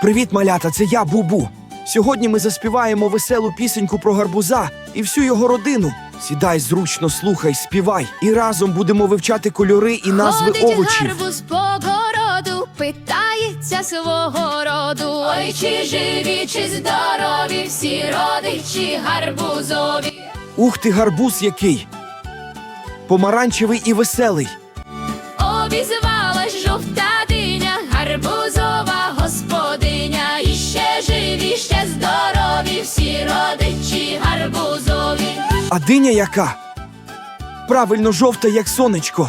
Привіт, малята! Це я, Бубу. Сьогодні ми заспіваємо веселу пісеньку про гарбуза і всю його родину. Сідай зручно, слухай, співай, і разом будемо вивчати кольори і назви Ходить овочів. гарбуз по городу, питається свого роду. Ой, чи живі, чи здорові, всі родичі гарбузові. Ух ти, гарбуз який! Помаранчевий і веселий. Обізвалась жовта А диня яка? Правильно, жовта, як сонечко.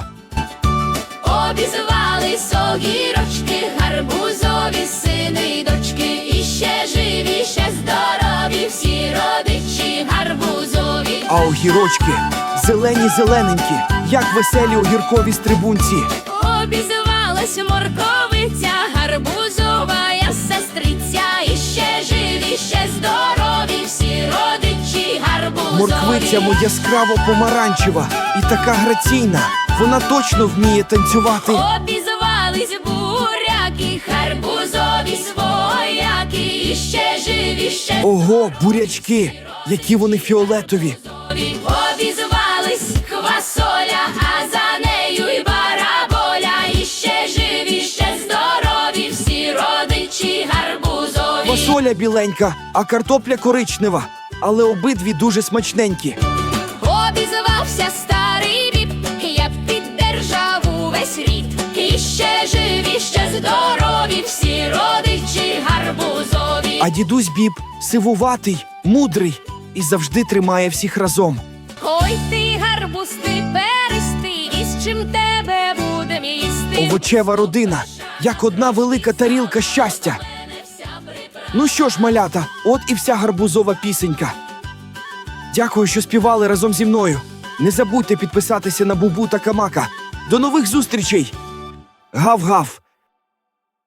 Обізвались огірочки, гарбузові сини й дочки. І ще живі, ще здорові, всі родичі гарбузові. А огірочки зелені зелененькі, як веселі огіркові стрибунці. Обізвалась морковиця, гарбузова Морквиця яскраво помаранчева і така граційна. Вона точно вміє танцювати. Обізвались буряки, гарбузові свояки. І ще живі, ще Ого, бурячки, які вони фіолетові. Обізвались квасоля, а за нею й бараболя. І ще живі, ще здорові, всі родичі гарбузові. Фасоля біленька, а картопля коричнева. Але обидві дуже смачненькі. Обізвався старий віп, я піддержав увесь рід. І ще живі, ще здорові, всі родичі гарбузові. А дідусь біб сивуватий, мудрий і завжди тримає всіх разом. Ой ти гарбуз, ти перестий, і з чим тебе будем їсти. Овочева родина, як одна велика тарілка щастя. Ну що ж, малята, от і вся гарбузова пісенька. Дякую, що співали разом зі мною. Не забудьте підписатися на Бубу та Камака. До нових зустрічей! Гав-гав!